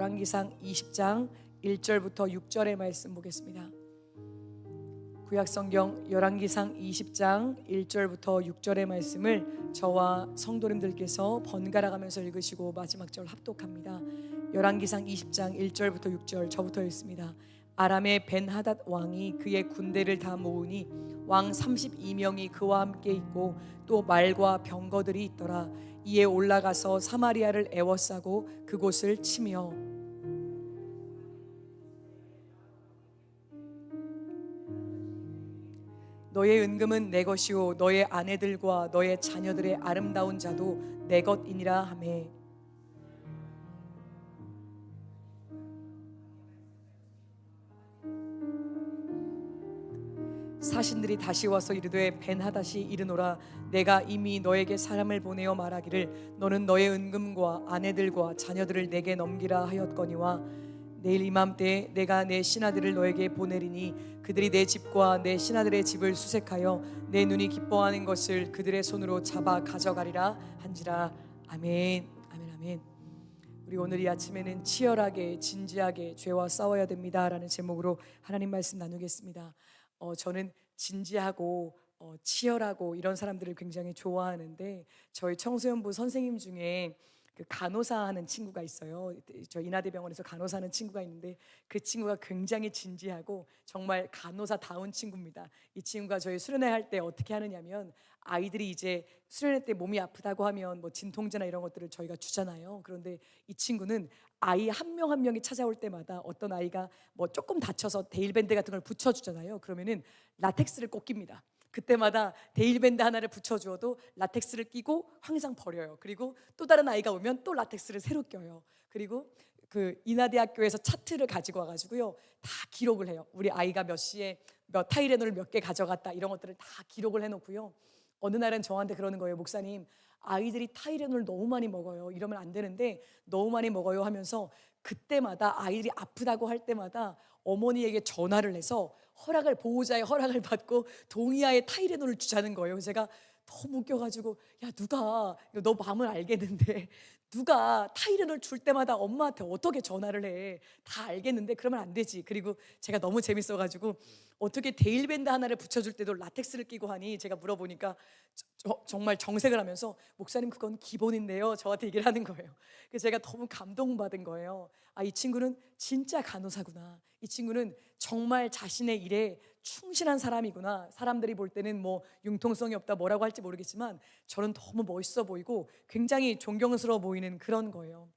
열왕기상 20장 1절부터 6절의 말씀 보겠습니다. 구약성경 열왕기상 20장 1절부터 6절의 말씀을 저와 성도님들께서 번갈아 가면서 읽으시고 마지막 절 합독합니다. 열왕기상 20장 1절부터 6절 저부터 읽습니다. 아람의 벤하닷 왕이 그의 군대를 다 모으니 왕 32명이 그와 함께 있고 또 말과 병거들이 있더라. 이에 올라가서 사마리아를 애워싸고 그곳을 치며 너의 은금은 내 것이요 너의 아내들과 너의 자녀들의 아름다운 자도 내 것이니라 하매. 사신들이 다시 와서 이르되 벤하다시 이르노라 내가 이미 너에게 사람을 보내어 말하기를 너는 너의 은금과 아내들과 자녀들을 내게 넘기라 하였거니와 내일 이맘때에 내가 내 신하들을 너에게 보내리니 그들이 내 집과 내 신하들의 집을 수색하여 내 눈이 기뻐하는 것을 그들의 손으로 잡아 가져가리라 한지라. 아멘. 아멘 아멘. 우리 오늘 이 아침에는 치열하게 진지하게 죄와 싸워야 됩니다라는 제목으로 하나님 말씀 나누겠습니다. 어, 저는 진지하고 어, 치열하고 이런 사람들을 굉장히 좋아하는데 저희 청소년부 선생님 중에 그 간호사 하는 친구가 있어요. 저 인하대병원에서 간호사 하는 친구가 있는데 그 친구가 굉장히 진지하고 정말 간호사다운 친구입니다. 이 친구가 저희 수련회 할 때 어떻게 하느냐면 아이들이 이제 수련회 때 몸이 아프다고 하면 뭐 진통제나 이런 것들을 저희가 주잖아요. 그런데 이 친구는 아이 한 명한 명이 찾아올 때마다 어떤 아이가 뭐 조금 다쳐서 데일밴드 같은 걸 붙여주잖아요. 그러면은 라텍스를 꼭 낍니다. 그때마다 데일밴드 하나를 붙여주어도 라텍스를 끼고 항상 버려요. 그리고 또 다른 아이가 오면 또 라텍스를 새로 껴요. 그리고 그 인하대학교에서 차트를 가지고 와가지고요 다 기록을 해요. 우리 아이가 몇 시에 몇 타이레놀을 몇 개 가져갔다 이런 것들을 다 기록을 해놓고요. 어느 날은 저한테 그러는 거예요, 목사님. 아이들이 타이레놀 너무 많이 먹어요. 이러면 안 되는데 너무 많이 먹어요 하면서 그때마다 아이들이 아프다고 할 때마다 어머니에게 전화를 해서 허락을 보호자의 허락을 받고 동의하에 타이레놀을 주자는 거예요. 제가 너무 웃겨가지고 야 누가 너 마음을 알겠는데 누가 타이레놀 줄 때마다 엄마한테 어떻게 전화를 해? 다 알겠는데 그러면 안 되지. 그리고 제가 너무 재밌어가지고 어떻게 데일밴드 하나를 붙여줄 때도 라텍스를 끼고 하니 제가 물어보니까 저, 정말 정색을 하면서 목사님 그건 기본인데요. 저한테 얘기를 하는 거예요. 그래서 제가 너무 감동받은 거예요. 아 이 친구는 진짜 간호사구나. 이 친구는 정말 자신의 일에 충실한 사람이구나. 사람들이 볼 때는 뭐 융통성이 없다 뭐라고 할지 모르겠지만 저는 너무 멋있어 보이고 굉장히 존경스러워 보이는 그런 거예요.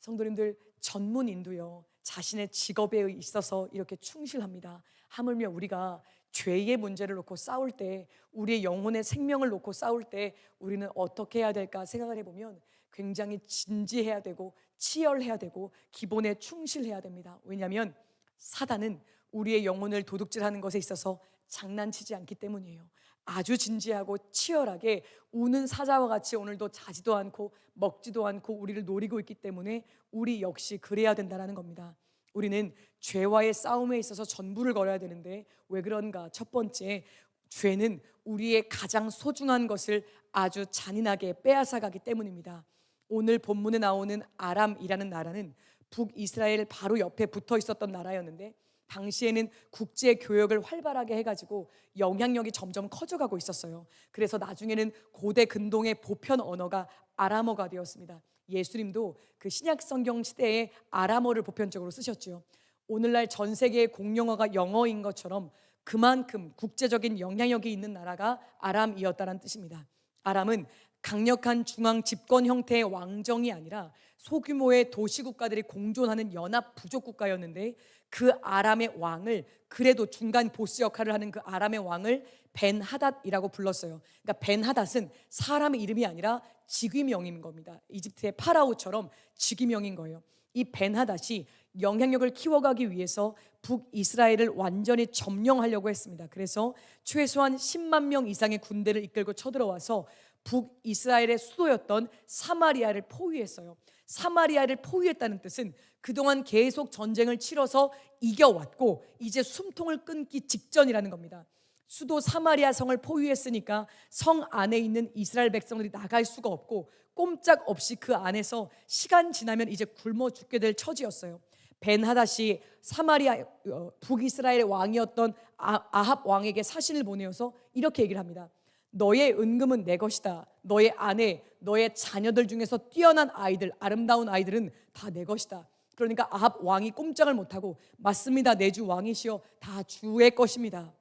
성도님들 전문인도요. 자신의 직업에 있어서 이렇게 충실합니다. 하물며 우리가 죄의 문제를 놓고 싸울 때 우리의 영혼의 생명을 놓고 싸울 때 우리는 어떻게 해야 될까 생각을 해보면 굉장히 진지해야 되고 치열해야 되고 기본에 충실해야 됩니다. 왜냐하면 사단은 우리의 영혼을 도둑질하는 것에 있어서 장난치지 않기 때문이에요. 아주 진지하고 치열하게 우는 사자와 같이 오늘도 자지도 않고 먹지도 않고 우리를 노리고 있기 때문에 우리 역시 그래야 된다는 겁니다. 우리는 죄와의 싸움에 있어서 전부를 걸어야 되는데 왜 그런가? 첫 번째, 죄는 우리의 가장 소중한 것을 아주 잔인하게 빼앗아가기 때문입니다. 오늘 본문에 나오는 아람이라는 나라는 북이스라엘 바로 옆에 붙어 있었던 나라였는데 당시에는 국제 교역을 활발하게 해가지고 영향력이 점점 커져가고 있었어요. 그래서 나중에는 고대 근동의 보편 언어가 아람어가 되었습니다. 예수님도 그 신약 성경 시대에 아람어를 보편적으로 쓰셨죠. 오늘날 전 세계의 공용어가 영어인 것처럼 그만큼 국제적인 영향력이 있는 나라가 아람이었다는 뜻입니다. 아람은 강력한 중앙 집권 형태의 왕정이 아니라 소규모의 도시 국가들이 공존하는 연합 부족 국가였는데 그 아람의 왕을 그래도 중간 보스 역할을 하는 그 아람의 왕을 벤하닷이라고 불렀어요. 그러니까 벤하닷은 사람의 이름이 아니라 직위명인 겁니다. 이집트의 파라오처럼 직위명인 거예요. 이 벤하닷이 영향력을 키워가기 위해서 북이스라엘을 완전히 점령하려고 했습니다. 그래서 최소한 10만 명 이상의 군대를 이끌고 쳐들어와서 북이스라엘의 수도였던 사마리아를 포위했어요. 사마리아를 포위했다는 뜻은 그동안 계속 전쟁을 치러서 이겨왔고 이제 숨통을 끊기 직전이라는 겁니다. 수도 사마리아 성을 포위했으니까 성 안에 있는 이스라엘 백성들이 나갈 수가 없고 꼼짝 없이 그 안에서 시간 지나면 이제 굶어 죽게 될 처지였어요. 벤하닷이 사마리아 어, 북이스라엘의 왕이었던 아, 아합 왕에게 사신을 보내어서 이렇게 얘기를 합니다. 너의 은금은 내 것이다. 너의 아내, 너의 자녀들 중에서 뛰어난 아이들, 아름다운 아이들은 다 내 것이다. 그러니까 아합 왕이 꼼짝을 못하고 맞습니다. 내 주 왕이시여 다 주의 것입니다.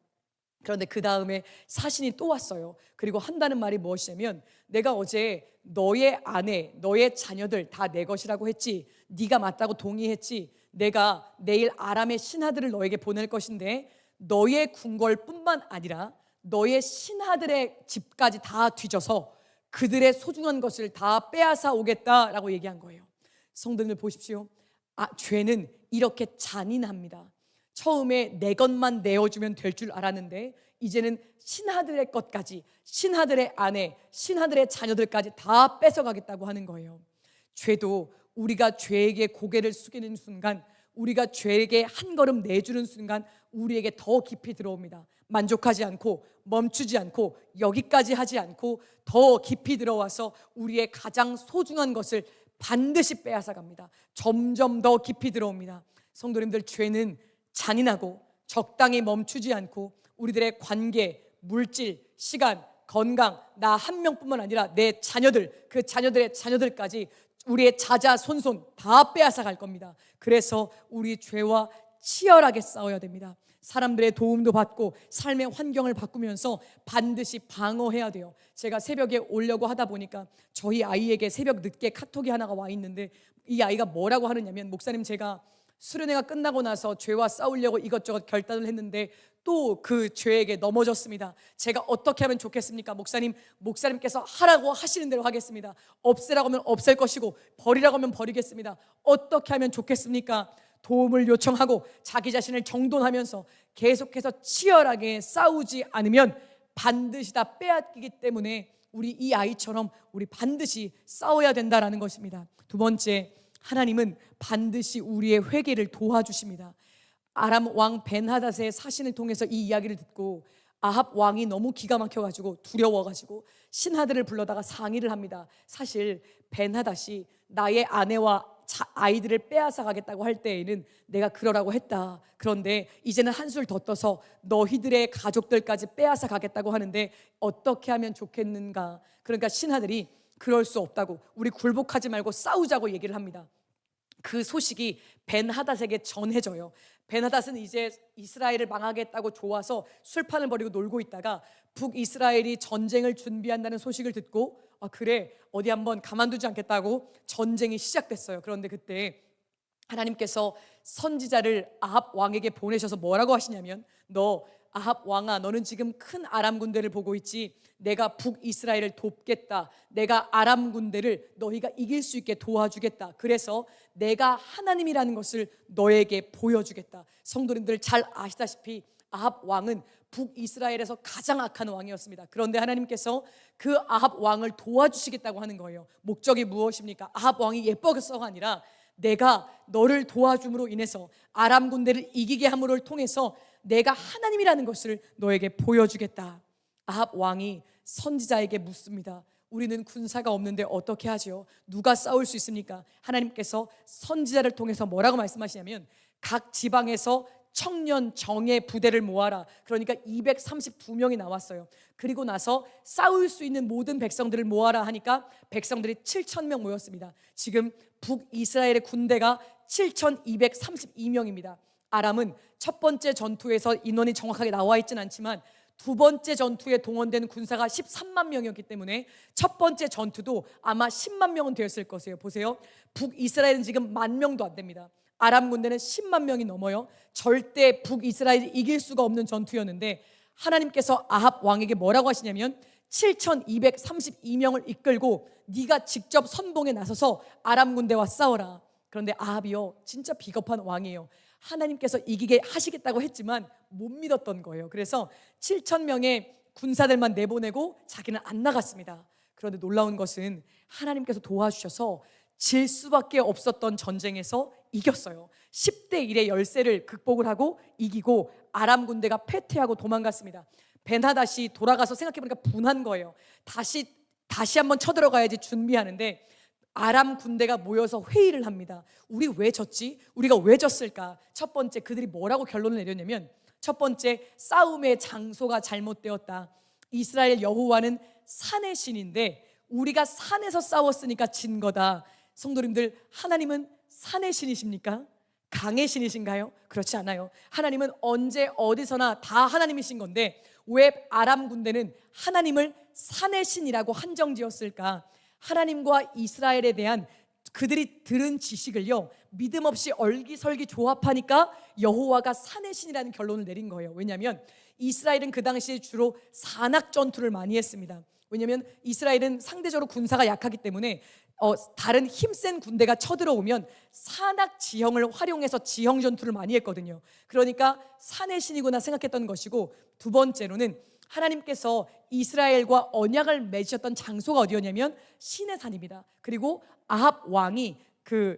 그런데 그 다음에 사신이 또 왔어요. 그리고 한다는 말이 무엇이냐면 내가 어제 너의 아내, 너의 자녀들 다 내 것이라고 했지. 네가 맞다고 동의했지. 내가 내일 아람의 신하들을 너에게 보낼 것인데 너의 궁궐뿐만 아니라 너의 신하들의 집까지 다 뒤져서 그들의 소중한 것을 다 빼앗아 오겠다라고 얘기한 거예요. 성도님들 보십시오. 아, 죄는 이렇게 잔인합니다. 처음에 내 것만 내어주면 될 줄 알았는데 이제는 신하들의 것까지 신하들의 아내, 신하들의 자녀들까지 다 뺏어가겠다고 하는 거예요. 죄도 우리가 죄에게 고개를 숙이는 순간 우리가 죄에게 한 걸음 내주는 순간 우리에게 더 깊이 들어옵니다. 만족하지 않고 멈추지 않고 여기까지 하지 않고 더 깊이 들어와서 우리의 가장 소중한 것을 반드시 빼앗아 갑니다. 점점 더 깊이 들어옵니다. 성도님들 죄는 잔인하고 적당히 멈추지 않고 우리들의 관계, 물질, 시간, 건강 나 한 명뿐만 아니라 내 자녀들 그 자녀들의 자녀들까지 우리의 자자손손 다 빼앗아 갈 겁니다. 그래서 우리 죄와 치열하게 싸워야 됩니다. 사람들의 도움도 받고 삶의 환경을 바꾸면서 반드시 방어해야 돼요. 제가 새벽에 오려고 하다 보니까 저희 아이에게 새벽 늦게 카톡이 하나가 와 있는데 이 아이가 뭐라고 하느냐면 목사님 제가 수련회가 끝나고 나서 죄와 싸우려고 이것저것 결단을 했는데 또 그 죄에게 넘어졌습니다. 제가 어떻게 하면 좋겠습니까? 목사님, 목사님께서 하라고 하시는 대로 하겠습니다. 없애라고 하면 없앨 것이고 버리라고 하면 버리겠습니다. 어떻게 하면 좋겠습니까? 도움을 요청하고 자기 자신을 정돈하면서 계속해서 치열하게 싸우지 않으면 반드시 다 빼앗기기 때문에 우리 이 아이처럼 우리 반드시 싸워야 된다라는 것입니다. 두 번째, 하나님은 반드시 우리의 회개를 도와주십니다. 아람 왕 벤하닷의 사신을 통해서 이 이야기를 듣고 아합 왕이 너무 기가 막혀 가지고 두려워 가지고 신하들을 불러다가 상의를 합니다. 사실 벤하닷이 나의 아내와 자- 아이들을 빼앗아 가겠다고 할 때에는 내가 그러라고 했다. 그런데 이제는 한술 더 떠서 너희들의 가족들까지 빼앗아 가겠다고 하는데 어떻게 하면 좋겠는가? 그러니까 신하들이 그럴 수 없다고 우리 굴복하지 말고 싸우자고 얘기를 합니다. 그 소식이 벤 하닷에게 전해져요. 벤 하닷은 이제 이스라엘을 망하겠다고 좋아서 술판을 벌이고 놀고 있다가 북 이스라엘이 전쟁을 준비한다는 소식을 듣고 아 그래? 어디 한번 가만두지 않겠다고 전쟁이 시작됐어요. 그런데 그때 하나님께서 선지자를 아합 왕에게 보내셔서 뭐라고 하시냐면 너 아합 왕아 너는 지금 큰 아람 군대를 보고 있지? 내가 북이스라엘을 돕겠다. 내가 아람 군대를 너희가 이길 수 있게 도와주겠다. 그래서 내가 하나님이라는 것을 너에게 보여주겠다. 성도님들 잘 아시다시피 아합 왕은 북이스라엘에서 가장 악한 왕이었습니다. 그런데 하나님께서 그 아합 왕을 도와주시겠다고 하는 거예요. 목적이 무엇입니까? 아합 왕이 예뻐서가 아니라 내가 너를 도와줌으로 인해서 아람 군대를 이기게 함으로 통해서 내가 하나님이라는 것을 너에게 보여주겠다. 아합 왕이 선지자에게 묻습니다. 우리는 군사가 없는데 어떻게 하죠? 누가 싸울 수 있습니까? 하나님께서 선지자를 통해서 뭐라고 말씀하시냐면 각 지방에서 청년 정예 부대를 모아라. 그러니까 232명이 나왔어요. 그리고 나서 싸울 수 있는 모든 백성들을 모아라 하니까 백성들이 7천 명 모였습니다. 지금 북이스라엘의 군대가 7,232명입니다. 아람은 첫 번째 전투에서 인원이 정확하게 나와 있지는 않지만 두 번째 전투에 동원된 군사가 13만 명이었기 때문에 첫 번째 전투도 아마 10만 명은 되었을 것이에요. 보세요. 북이스라엘은 지금 만 명도 안 됩니다. 아람 군대는 10만 명이 넘어요. 절대 북이스라엘이 이길 수가 없는 전투였는데 하나님께서 아합 왕에게 뭐라고 하시냐면 7,232명을 이끌고 네가 직접 선봉에 나서서 아람 군대와 싸워라. 그런데 아합이요 진짜 비겁한 왕이에요. 하나님께서 이기게 하시겠다고 했지만 못 믿었던 거예요. 그래서 7천 명의 군사들만 내보내고 자기는 안 나갔습니다. 그런데 놀라운 것은 하나님께서 도와주셔서 질 수밖에 없었던 전쟁에서 이겼어요. 10대 1의 열세를 극복을 하고 이기고 아람 군대가 패퇴하고 도망갔습니다. 벤하닷이 돌아가서 생각해보니까 분한 거예요. 다시 다시 한번 쳐들어가야지 준비하는데 아람 군대가 모여서 회의를 합니다. 우리 왜 졌지? 우리가 왜 졌을까? 첫 번째 그들이 뭐라고 결론을 내렸냐면 첫 번째 싸움의 장소가 잘못되었다. 이스라엘 여호와는 산의 신인데 우리가 산에서 싸웠으니까 진 거다. 성도님들 하나님은 산의 신이십니까? 강의 신이신가요? 그렇지 않아요. 하나님은 언제 어디서나 다 하나님이신 건데 왜 아람 군대는 하나님을 산의 신이라고 한정지었을까? 하나님과 이스라엘에 대한 그들이 들은 지식을요 믿음 없이 얼기설기 조합하니까 여호와가 산의 신이라는 결론을 내린 거예요. 왜냐하면 이스라엘은 그 당시에 주로 산악 전투를 많이 했습니다. 왜냐하면 이스라엘은 상대적으로 군사가 약하기 때문에 어, 다른 힘센 군대가 쳐들어오면 산악 지형을 활용해서 지형 전투를 많이 했거든요. 그러니까 산의 신이구나 생각했던 것이고 두 번째로는 하나님께서 이스라엘과 언약을 맺으셨던 장소가 어디였냐면 신의 산입니다. 그리고 아합 왕이 그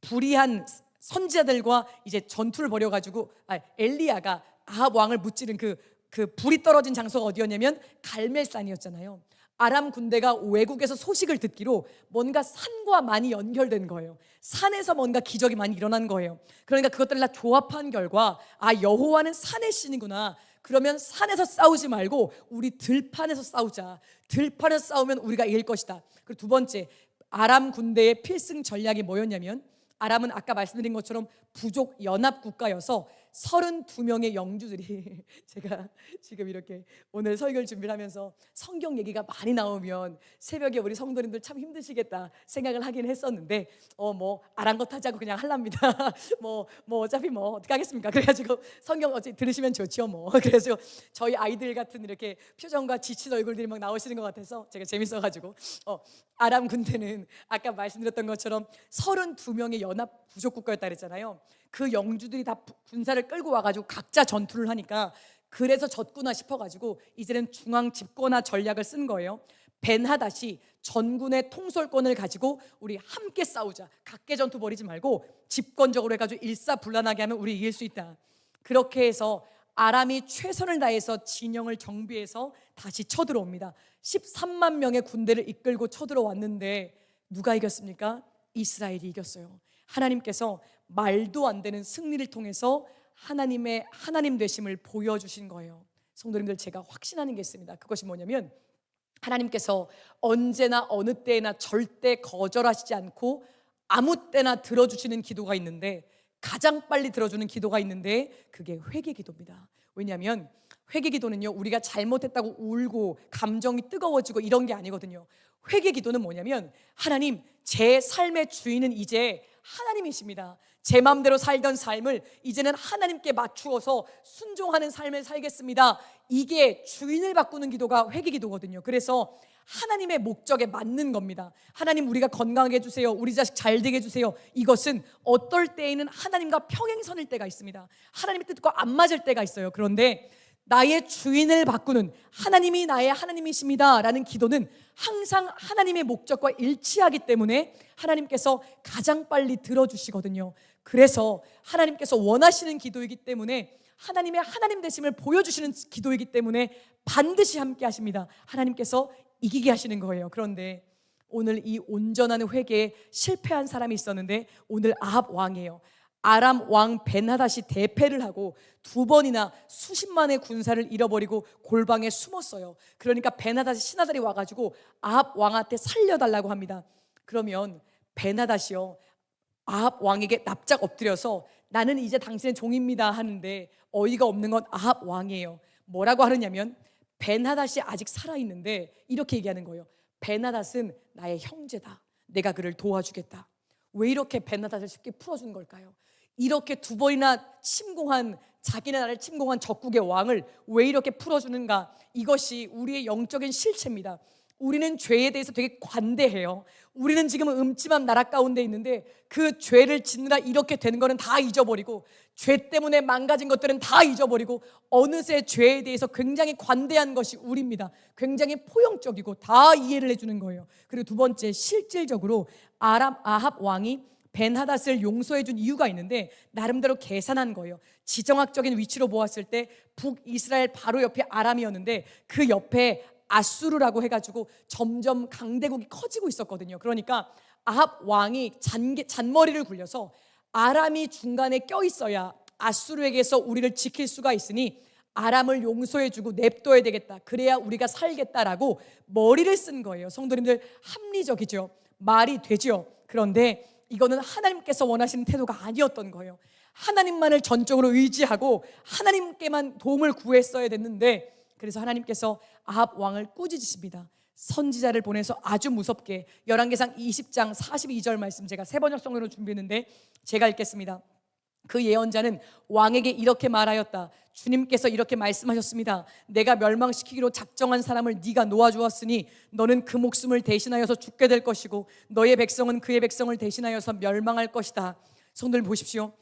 불의한 선지자들과 이제 전투를 벌여 가지고 아, 엘리야가 아합 왕을 무찌른 그, 그 불이 떨어진 장소가 어디였냐면 갈멜산이었잖아요. 아람 군대가 외국에서 소식을 듣기로 뭔가 산과 많이 연결된 거예요. 산에서 뭔가 기적이 많이 일어난 거예요. 그러니까 그것들을 다 조합한 결과 아 여호와는 산의 신이구나. 그러면 산에서 싸우지 말고 우리 들판에서 싸우자. 들판에서 싸우면 우리가 이길 것이다. 그리고 두 번째 아람 군대의 필승 전략이 뭐였냐면 아람은 아까 말씀드린 것처럼 부족 연합 국가여서 32명의 영주들이 제가 지금 이렇게 오늘 설교를 준비를 하면서 성경 얘기가 많이 나오면 새벽에 우리 성도님들 참 힘드시겠다 생각을 하긴 했었는데 어 뭐 아랑곳하자고 그냥 할랍니다. 뭐뭐 어차피 뭐 어떻게 하겠습니까? 그래가지고 성경 어찌 들으시면 좋죠 뭐. 그래서 저희 아이들 같은 이렇게 표정과 지친 얼굴들이 막 나오시는 것 같아서 제가 재밌어가지고 어 아람 군대는 아까 말씀드렸던 것처럼 32명의 연합 부족 국가였다 그랬잖아요. 그 영주들이 다 군사를 끌고 와가지고 각자 전투를 하니까 그래서 졌구나 싶어가지고 이제는 중앙 집권화 전략을 쓴 거예요. 벤하닷이 전군의 통솔권을 가지고 우리 함께 싸우자. 각계 전투 벌이지 말고 집권적으로 해가지고 일사불란하게 하면 우리 이길 수 있다. 그렇게 해서 아람이 최선을 다해서 진영을 정비해서 다시 쳐들어옵니다. 13만 명의 군대를 이끌고 쳐들어왔는데 누가 이겼습니까? 이스라엘이 이겼어요. 하나님께서 말도 안 되는 승리를 통해서 하나님의 하나님 되심을 보여주신 거예요. 성도님들 제가 확신하는 게 있습니다. 그것이 뭐냐면 하나님께서 언제나 어느 때나 절대 거절하시지 않고 아무 때나 들어주시는 기도가 있는데 가장 빨리 들어주는 기도가 있는데 그게 회개 기도입니다. 왜냐하면 회개 기도는요 우리가 잘못했다고 울고 감정이 뜨거워지고 이런 게 아니거든요. 회개 기도는 뭐냐면 하나님 제 삶의 주인은 이제 하나님이십니다. 제 마음대로 살던 삶을 이제는 하나님께 맞추어서 순종하는 삶을 살겠습니다. 이게 주인을 바꾸는 기도가 회개 기도거든요. 그래서 하나님의 목적에 맞는 겁니다. 하나님 우리가 건강하게 해주세요. 우리 자식 잘 되게 해주세요. 이것은 어떨 때에는 하나님과 평행선일 때가 있습니다. 하나님의 뜻과 안 맞을 때가 있어요. 그런데 나의 주인을 바꾸는 하나님이 나의 하나님이십니다. 라는 기도는 항상 하나님의 목적과 일치하기 때문에 하나님께서 가장 빨리 들어주시거든요. 그래서 하나님께서 원하시는 기도이기 때문에 하나님의 하나님 되심을 보여주시는 기도이기 때문에 반드시 함께 하십니다. 하나님께서 이기게 하시는 거예요. 그런데 오늘 이 온전한 회개에 실패한 사람이 있었는데 오늘 아합 왕이에요. 아람 왕 벤하닷이 대패를 하고 두 번이나 수십만의 군사를 잃어버리고 골방에 숨었어요. 그러니까 벤하닷의 신하들이 와가지고 아합 왕한테 살려달라고 합니다. 그러면 벤하닷이요 아합 왕에게 납작 엎드려서 나는 이제 당신의 종입니다 하는데 어이가 없는 건 아합 왕이에요. 뭐라고 하느냐면 벤하닷이 아직 살아 있는데 이렇게 얘기하는 거예요. 벤하닷은 나의 형제다. 내가 그를 도와주겠다. 왜 이렇게 벤하닷을 쉽게 풀어준 걸까요? 이렇게 두 번이나 침공한 자기네 나라를 침공한 적국의 왕을 왜 이렇게 풀어주는가? 이것이 우리의 영적인 실체입니다. 우리는 죄에 대해서 되게 관대해요. 우리는 지금 음침한 나라 가운데 있는데 그 죄를 짓느라 이렇게 된 거는 다 잊어버리고 죄 때문에 망가진 것들은 다 잊어버리고 어느새 죄에 대해서 굉장히 관대한 것이 우리입니다. 굉장히 포용적이고 다 이해를 해주는 거예요. 그리고 두 번째 실질적으로 아람 아합 왕이 벤하닷을 용서해 준 이유가 있는데 나름대로 계산한 거예요. 지정학적인 위치로 보았을 때 북이스라엘 바로 옆에 아람이었는데 그 옆에 아수르라고 해가지고 점점 강대국이 커지고 있었거든요. 그러니까 아합 왕이 잔, 잔머리를 굴려서 아람이 중간에 껴 있어야 아수르에게서 우리를 지킬 수가 있으니 아람을 용서해주고 냅둬야 되겠다. 그래야 우리가 살겠다라고 머리를 쓴 거예요. 성도님들 합리적이죠. 말이 되죠. 그런데 이거는 하나님께서 원하시는 태도가 아니었던 거예요. 하나님만을 전적으로 의지하고 하나님께만 도움을 구했어야 됐는데 그래서 하나님께서 아합 왕을 꾸짖으십니다. 선지자를 보내서 아주 무섭게 열왕기상 20장 42절 말씀 제가 세 번역 성으로 준비했는데 제가 읽겠습니다. 그 예언자는 왕에게 이렇게 말하였다. 주님께서 이렇게 말씀하셨습니다. 내가 멸망시키기로 작정한 사람을 네가 놓아주었으니 너는 그 목숨을 대신하여서 죽게 될 것이고 너의 백성은 그의 백성을 대신하여서 멸망할 것이다. 성도님 보십시오.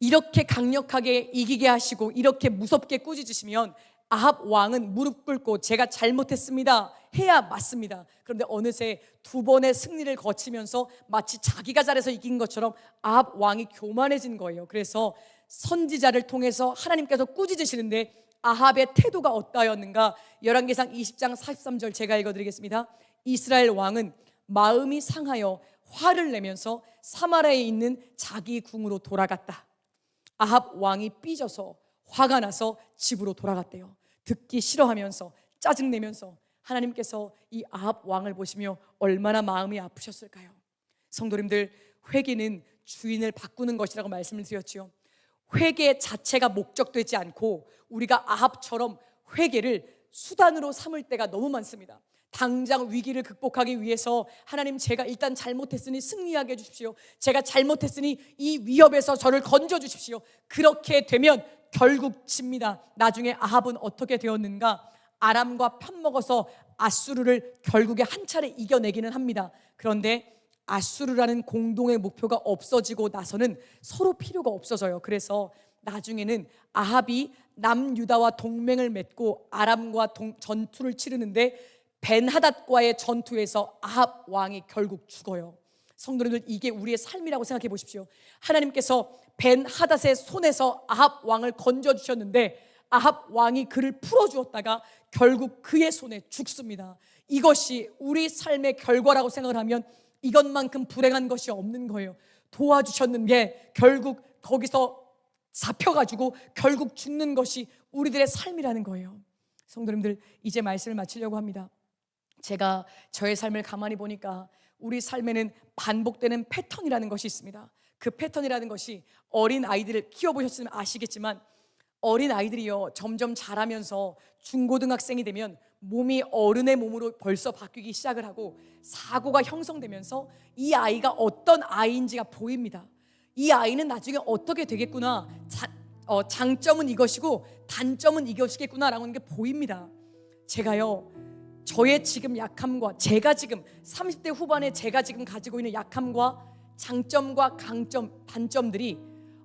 이렇게 강력하게 이기게 하시고 이렇게 무섭게 꾸짖으시면 아합 왕은 무릎 꿇고 제가 잘못했습니다 해야 맞습니다. 그런데 어느새 두 번의 승리를 거치면서 마치 자기가 잘해서 이긴 것처럼 아합 왕이 교만해진 거예요. 그래서 선지자를 통해서 하나님께서 꾸짖으시는데 아합의 태도가 어떠였는가? 열왕기상 20장 43절 제가 읽어 드리겠습니다. 이스라엘 왕은 마음이 상하여 화를 내면서 사마라에 있는 자기 궁으로 돌아갔다. 아합 왕이 삐져서 화가 나서 집으로 돌아갔대요. 듣기 싫어하면서 짜증내면서 하나님께서 이 아합 왕을 보시며 얼마나 마음이 아프셨을까요? 성도님들 회개는 주인을 바꾸는 것이라고 말씀을 드렸지요. 회개 자체가 목적되지 않고 우리가 아합처럼 회개를 수단으로 삼을 때가 너무 많습니다. 당장 위기를 극복하기 위해서 하나님 제가 일단 잘못했으니 승리하게 해주십시오. 제가 잘못했으니 이 위협에서 저를 건져 주십시오. 그렇게 되면 결국 집니다. 나중에 아합은 어떻게 되었는가? 아람과 편먹어서 아수르를 결국에 한 차례 이겨내기는 합니다. 그런데 아수르라는 공동의 목표가 없어지고 나서는 서로 필요가 없어져요. 그래서 나중에는 아합이 남유다와 동맹을 맺고 아람과 동, 전투를 치르는데 벤하닷과의 전투에서 아합 왕이 결국 죽어요. 성도님들 이게 우리의 삶이라고 생각해 보십시오. 하나님께서 벤 하닷의 손에서 아합 왕을 건져 주셨는데 아합 왕이 그를 풀어 주었다가 결국 그의 손에 죽습니다. 이것이 우리 삶의 결과라고 생각을 하면 이것만큼 불행한 것이 없는 거예요. 도와주셨는 게 결국 거기서 잡혀가지고 결국 죽는 것이 우리들의 삶이라는 거예요. 성도님들 이제 말씀을 마치려고 합니다. 제가 저의 삶을 가만히 보니까 우리 삶에는 반복되는 패턴이라는 것이 있습니다. 그 패턴이라는 것이 어린 아이들을 키워보셨으면 아시겠지만 어린 아이들이요 점점 자라면서 중고등학생이 되면 몸이 어른의 몸으로 벌써 바뀌기 시작을 하고 사고가 형성되면서 이 아이가 어떤 아이인지가 보입니다. 이 아이는 나중에 어떻게 되겠구나. 자, 어, 장점은 이것이고 단점은 이것이겠구나라는 게 보입니다. 제가요 저의 지금 약함과 제가 지금 30대 후반에 제가 지금 가지고 있는 약함과 장점과 강점, 단점들이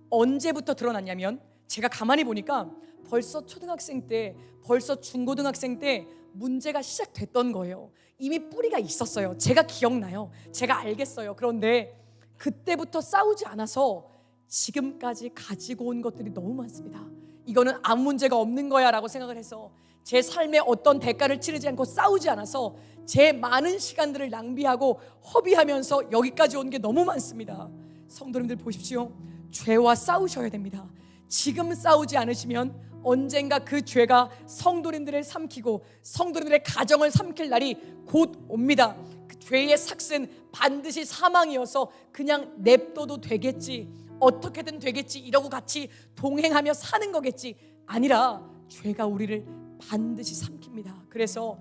언제부터 드러났냐면 제가 가만히 보니까 벌써 초등학생 때, 벌써 중고등학생 때 문제가 시작됐던 거예요. 이미 뿌리가 있었어요. 제가 기억나요. 제가 알겠어요. 그런데 그때부터 싸우지 않아서 지금까지 가지고 온 것들이 너무 많습니다. 이거는 아무 문제가 없는 거야 라고 생각을 해서 제 삶에 어떤 대가를 치르지 않고 싸우지 않아서 제 많은 시간들을 낭비하고 허비하면서 여기까지 온 게 너무 많습니다. 성도님들 보십시오. 죄와 싸우셔야 됩니다. 지금 싸우지 않으시면 언젠가 그 죄가 성도님들을 삼키고 성도님들의 가정을 삼킬 날이 곧 옵니다. 그 죄의 삭은 반드시 사망이어서 그냥 냅둬도 되겠지. 어떻게든 되겠지. 이러고 같이 동행하며 사는 거겠지. 아니라 죄가 우리를 반드시 삼킵니다. 그래서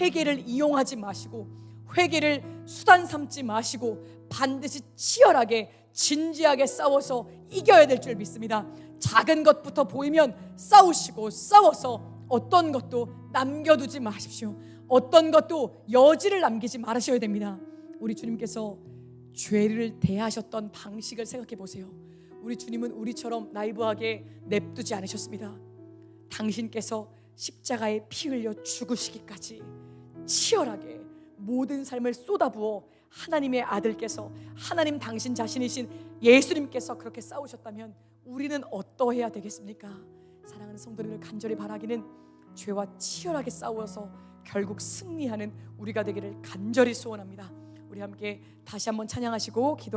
회개를 이용하지 마시고 회개를 수단 삼지 마시고 반드시 치열하게 진지하게 싸워서 이겨야 될 줄 믿습니다. 작은 것부터 보이면 싸우시고 싸워서 어떤 것도 남겨두지 마십시오. 어떤 것도 여지를 남기지 말으셔야 됩니다. 우리 주님께서 죄를 대하셨던 방식을 생각해 보세요. 우리 주님은 우리처럼 나이브하게 냅두지 않으셨습니다. 당신께서 십자가에 피 흘려 죽으시기까지 치열하게 모든 삶을 쏟아부어 하나님의 아들께서 하나님 당신 자신이신 예수님께서 그렇게 싸우셨다면 우리는 어떠해야 되겠습니까? 사랑하는 성도님을 간절히 바라기는 죄와 치열하게 싸워서 결국 승리하는 우리가 되기를 간절히 소원합니다. 우리 함께 다시 한번 찬양하시고 기도